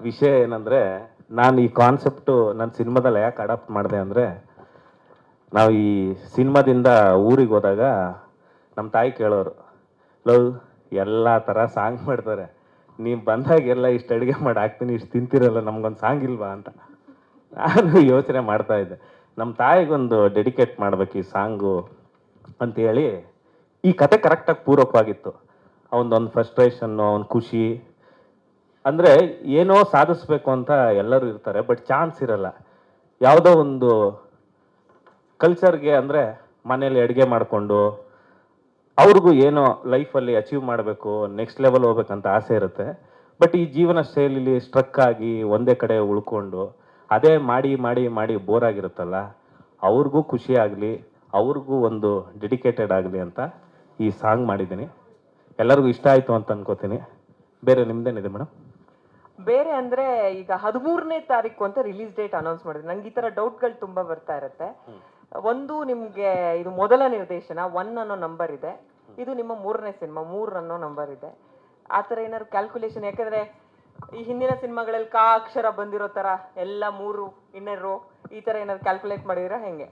ವಿಷಯ ಏನಂದ್ರೆ, ನಾನು ಈ ಕಾನ್ಸೆಪ್ಟು ನನ್ನ ಸಿನಿಮಾದಲ್ಲಿ ಯಾಕೆ ಅಡಾಪ್ಟ್ ಮಾಡಿದೆ ಅಂದರೆ, ನಾವು ಈ ಸಿನಿಮಾದಿಂದ ಊರಿಗೆ ಹೋದಾಗ ನಮ್ಮ ತಾಯಿ ಕೇಳೋರು ಲವ್ ಎಲ್ಲ ಥರ ಸಾಂಗ್ ಮಾಡ್ತಾರೆ. ನೀವು ಬಂದಾಗೆಲ್ಲ ಇಷ್ಟು ಅಡುಗೆ ಮಾಡಿ ಹಾಕ್ತೀನಿ, ಇಷ್ಟು ತಿಂತಿರಲ್ಲ, ನಮ್ಗೊಂದು ಸಾಂಗ್ ಇಲ್ವಾ ಅಂತ. ನಾನು ಯೋಚನೆ ಮಾಡ್ತಾ ಇದ್ದೆ. ನಮ್ಮ ತಾಯಿಗೊಂದು ಡೆಡಿಕೇಟ್ ಮಾಡ್ಬೇಕು ಈ ಸಾಂಗು ಅಂತೇಳಿ, ಈ ಕತೆ ಕರೆಕ್ಟಾಗಿ ಪೂರಕವಾಗಿತ್ತು. ಅವನದೊಂದು ಫ್ರಸ್ಟ್ರೇಷನ್ನು ಅವನ ಖುಷಿ ಅಂದರೆ ಏನೋ ಸಾಧಿಸ್ಬೇಕು ಅಂತ ಎಲ್ಲರೂ ಇರ್ತಾರೆ ಬಟ್ ಚಾನ್ಸ್ ಇರಲ್ಲ. ಯಾವುದೋ ಒಂದು ಕಲ್ಚರ್ಗೆ ಅಂದರೆ ಮನೇಲಿ ಅಡುಗೆ ಮಾಡಿಕೊಂಡು ಅವ್ರಿಗೂ ಏನೋ ಲೈಫಲ್ಲಿ ಅಚೀವ್ ಮಾಡಬೇಕು ನೆಕ್ಸ್ಟ್ ಲೆವೆಲ್ ಹೋಗ್ಬೇಕಂತ ಆಸೆ ಇರುತ್ತೆ. ಬಟ್ ಈ ಜೀವನ ಶೈಲಿಲಿ ಸ್ಟ್ರಕ್ ಆಗಿ ಒಂದೇ ಕಡೆ ಉಳ್ಕೊಂಡು ಅದೇ ಮಾಡಿ ಮಾಡಿ ಮಾಡಿ ಬೋರ್ ಆಗಿರುತ್ತಲ್ಲ, ಅವ್ರಿಗೂ ಖುಷಿ ಆಗಲಿ, ಅವ್ರಿಗೂ ಒಂದು ಡೆಡಿಕೇಟೆಡ್ ಆಗಲಿ ಅಂತ ಈ ಸಾಂಗ್ ಮಾಡಿದ್ದೀನಿ. ಎಲ್ಲರಿಗೂ ಇಷ್ಟ ಆಯಿತು ಅಂತ ಅನ್ಕೋತೀನಿ. ಬೇರೆ ನಿಮ್ದೇನಿದೆ ಮೇಡಮ್ ಬೇರೆ ಅಂದ್ರೆ ಈಗ ಹದಿಮೂರನೇ ತಾರೀಕು ಅಂತ ರಿಲೀಸ್ ಡೇಟ್ ಅನೌನ್ಸ್ ಮಾಡಿದ್ರು. ನಂಗೆ ಈ ತರ ಡೌಟ್ಗಳು ತುಂಬಾ ಬರ್ತಾ ಇರುತ್ತೆ. ಒಂದು ನಿಮ್ಗೆ ಇದು ಮೊದಲ ನಿರ್ದೇಶನ ಒನ್ ಅನ್ನೋ ನಂಬರ್ ಇದೆ. ಇದು ನಿಮ್ಮ ಮೂರನೇ ಸಿನಿಮಾ ಮೂರ್ ಅನ್ನೋ ನಂಬರ್ ಇದೆ. ಆ ಥರ ಏನಾದ್ರು ಕ್ಯಾಲ್ಕುಲೇಷನ್ ಯಾಕಂದ್ರೆ ಈ ಹಿಂದಿನ ಸಿನಿಮಾಗಳಲ್ಲಿ ಕಾ ಅಕ್ಷರ ಬಂದಿರೋ ತರ ಎಲ್ಲ ಮೂರು ಇನ್ನೆರೋ ಈ ತರ ಏನಾದ್ರು ಕ್ಯಾಲ್ಕುಲೇಟ್ ಮಾಡಿದಿರಾ? ಹೆಂಗೆ?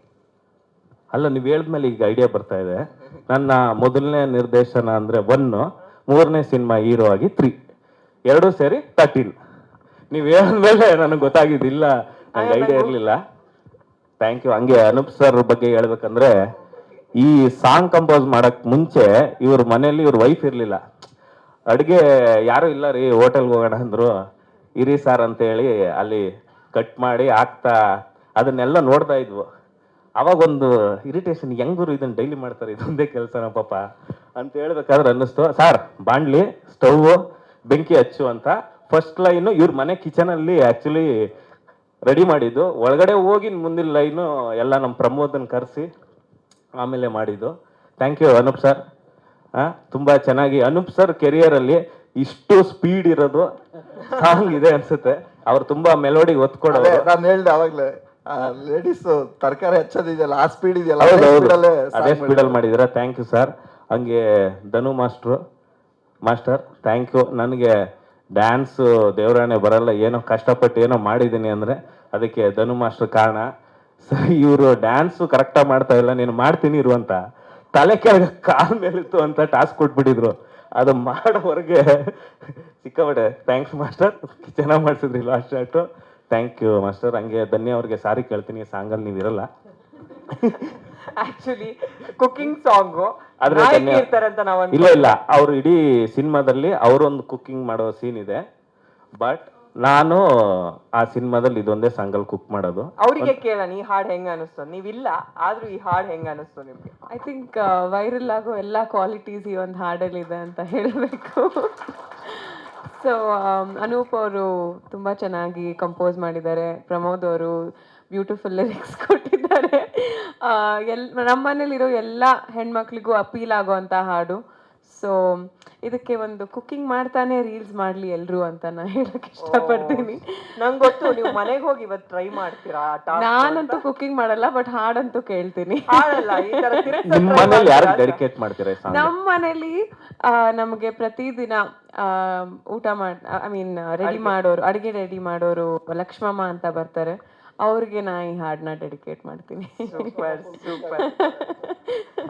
ಅಲ್ಲ, ನೀವು ಹೇಳಿದ್ಮೇಲೆ ಈಗ ಐಡಿಯಾ ಬರ್ತಾ ಇದೆ. ನನ್ನ ಮೊದಲನೇ ನಿರ್ದೇಶನ ಅಂದರೆ ಒನ್ ಮೂರನೇ ಸಿನಿಮಾ ಹೀರೋ ಆಗಿ ತ್ರೀ ಎರಡೂ ಸೇರಿ ತರ್ಟೀನ್ ನೀವು ಹೇಳಿದ್ಮೇಲೆ ನನಗೆ ಗೊತ್ತಾಗಿದ್ದಿಲ್ಲ. ನಂಗೆ ಐಡಿಯಾ ಇರಲಿಲ್ಲ. ಥ್ಯಾಂಕ್ ಯು ಹಂಗೆ ಅನೂಪ್ ಸರ್ ಬಗ್ಗೆ ಹೇಳ್ಬೇಕಂದ್ರೆ ಈ ಸಾಂಗ್ ಕಂಪೋಸ್ ಮಾಡಕ್ ಮುಂಚೆ ಇವ್ರ ಮನೇಲಿ ಇವ್ರ ವೈಫ್ ಇರಲಿಲ್ಲ. ಅಡುಗೆ ಯಾರು ಇಲ್ಲ ರೀ ಹೋಟೆಲ್ಗೆ ಹೋಗೋಣ ಅಂದ್ರು. ಇರಿ ಸರ್ ಅಂತೇಳಿ ಅಲ್ಲಿ ಕಟ್ ಮಾಡಿ ಹಾಕ್ತಾ ಅದನ್ನೆಲ್ಲ ನೋಡ್ತಾ ಇದ್ವು. ಅವಾಗ ಒಂದು ಇರಿಟೇಷನ್ ಹೆಂಗೂರು ಇದನ್ನ ಡೈಲಿ ಮಾಡ್ತಾರೆ ಇದೊಂದೇ ಕೆಲಸನ ಪಾಪ? ಅಂತ ಹೇಳ್ಬೇಕಾದ್ರೆ ಅನ್ನಿಸ್ತು. ಸರ್ ಬಾಣ್ಲಿ ಸ್ಟವ್ ಬೆಂಕಿ ಹಚ್ಚು ಅಂತ ಫಸ್ಟ್ ಲೈನು ಇವ್ರ ಮನೆ ಕಿಚನ್ ಅಲ್ಲಿ ಆಕ್ಚುಲಿ ರೆಡಿ ಮಾಡಿದ್ದು. ಒಳಗಡೆ ಹೋಗಿ ಮುಂದಿನ ಲೈನು ಎಲ್ಲ ನಮ್ಮ ಪ್ರಮೋದನ್ ಕರೆಸಿ ಆಮೇಲೆ ಮಾಡಿದ್ದು. ಥ್ಯಾಂಕ್ ಯು ಅನೂಪ್ ಸರ್ ತುಂಬ ಚೆನ್ನಾಗಿ. ಅನೂಪ್ ಸರ್ ಕೆರಿಯರಲ್ಲಿ ಇಷ್ಟು ಸ್ಪೀಡ್ ಇರೋದು ಸಾಂಗ್ ಇದೆ ಅನ್ಸುತ್ತೆ. ಅವ್ರು ತುಂಬಾ ಮೆಲೋಡಿ ಒತ್ತು ಕೊಡೋರು ನಾನು ಹೇಳ್ದೆ ಅವಾಗ್ಲೇ ಲೇಡೀಸ್ ತರಕಾರಿ ಹಚ್ಚೋದಿದೆಯಲ್ಲ ಆ ಸ್ಪೀಡ್ ಇದೆಯಲ್ಲ ಅದೇ ಸ್ಪೀಡ್ ಅಲ್ಲಿ ಅಲ್ಲೇ ಸ್ಪೀಡಲ್ಲಿ ಮಾಡಿದ್ದೀರಾ? ಥ್ಯಾಂಕ್ ಯು ಸರ್ ಹಂಗೆ Dhanu master master thank you ನನಗೆ ಡ್ಯಾನ್ಸ್ ದೇವರಾಣೆ ಬರಲ್ಲ, ಏನೋ ಕಷ್ಟಪಟ್ಟು ಏನೋ ಮಾಡಿದ್ದೀನಿ ಅಂದರೆ ಅದಕ್ಕೆ ಧನು ಮಾಸ್ಟರ್ ಕಾರಣ. ಸರ್ ಇವರು ಡ್ಯಾನ್ಸು ಕರೆಕ್ಟಾಗಿ ಮಾಡ್ತಾ ಇಲ್ಲ, ನೀನು ಮಾಡ್ತೀನಿ ಇರುವಂತ ತಲೆ ಕೆಳಗೆ ಕಾಲ್ ಮೇಲಿತ್ತು ಅಂತ ಟಾಸ್ಕ್ ಕೊಟ್ಬಿಟ್ಟಿದ್ರು. ಅದು ಮಾಡೋವರೆಗೆ ಸಿಕ್ಕಾಪಟ್ಟೆ ಥ್ಯಾಂಕ್ಸ್ ಮಾಸ್ಟರ್. ಚೆನ್ನಾಗಿ ಮಾಡಿಸಿದ್ರಿ last short thank you master. ಹಂಗೆ ಧನ್ಯ ಅವ್ರಿಗೆ ಸಾರಿ ಕೇಳ್ತೀನಿ ಸಾಂಗಲ್ಲಿ ನೀವು ಇರಲ್ಲ ಆಕ್ಚುಲಿ ಕುಕಿಂಗ್ ಸಾಂಗ್ ಆದ್ರೆ ಧನ್ಯ- ಇರ್ತಾರೆ ಅಂತ ನಾವು ಇಲ್ಲ ಇಲ್ಲ. ಅವ್ರು ಇಡೀ ಸಿನಿಮಾದಲ್ಲಿ ಅವರೊಂದು ಕುಕ್ಕಿಂಗ್ ಮಾಡೋ ಸೀನ್ ಇದೆ. ಬಟ್ ನಾನು ಆ ಸಿನಿಮಾದಲ್ಲಿ ಇದೊಂದೇ ಸಾಂಗಲ್ಲಿ ಕುಕ್ ಮಾಡೋದು. ಅವರಿಗೆ ಕೇಳೋಣ ಈ ಹಾಡ್ ಹೆಂಗ ಅನಿಸ್ತು? ನೀವಿಲ್ಲ ಆದ್ರೂ ಈ ಹಾಡ್ ಹೆಂಗ ಅನಿಸ್ತು ನಿಮ್ಗೆ? ಐ ಥಿಂಕ್ ವೈರಲ್ ಆಗೋ ಎಲ್ಲ ಕ್ವಾಲಿಟೀಸ್ ಈ ಒಂದು ಹಾಡಲ್ಲಿದೆ ಅಂತ ಹೇಳಬೇಕು. ಸೊ ಅನೂಪ್ ಅವರು ತುಂಬಾ ಚೆನ್ನಾಗಿ ಕಂಪೋಸ್ ಮಾಡಿದ್ದಾರೆ. ಪ್ರಮೋದ್ ಅವರು ಬ್ಯೂಟಿಫುಲ್ ಲಿರಿಕ್ಸ್ ಕೊಟ್ಟಿದ್ದಾರೆ. ಆ, ಎಲ್ ನಮ್ಮ ಮನೇಲಿರೋ ಎಲ್ಲ ಹೆಣ್ಮಕ್ಳಿಗೂ ಅಪೀಲ್ ಆಗೋವಂಥ ಹಾಡು. ಸೊ ಇದಕ್ಕೆ ಒಂದು ಕುಕ್ಕಿಂಗ್ ಮಾಡ್ತಾನೆ ರೀಲ್ಸ್ ಮಾಡ್ಲಿ ಎಲ್ಲರೂ ಅಂತ ನಾನು ಹೇಳಕ್ ಇಷ್ಟಪಡ್ತೀನಿ. ನಂಗೆ ಗೊತ್ತು ನೀವು ಮನೆಗೆ ಹೋಗಿ ಇವತ್ತು ಟ್ರೈ ಮಾಡ್ತೀರಾ ನಾನಂತೂ ಕುಕ್ಕಿಂಗ್ ಮಾಡಲ್ಲ ಬಟ್ ಹಾಡಂತೂ ಕೇಳ್ತೀನಿ. ಹಾಡಲ್ಲ ಈ ತರ ನಿಮ್ಮ ಮನೇಲಿ ನಮಗೆ ಪ್ರತಿದಿನ ಆ, ಊಟ ಮಾಡ್ ಐ ಮೀನ್ ರೆಡಿ ಮಾಡೋರು ಅಡಿಗೆ ರೆಡಿ ಮಾಡೋರು ಲಕ್ಷ್ಮಮ್ಮ ಅಂತ ಬರ್ತಾರೆ. ಅವ್ರಿಗೆ ನಾ ಈ ಹಾಡನ್ನ ಡೆಡಿಕೇಟ್ ಮಾಡ್ತೀನಿ ಸೂಪರ್ super.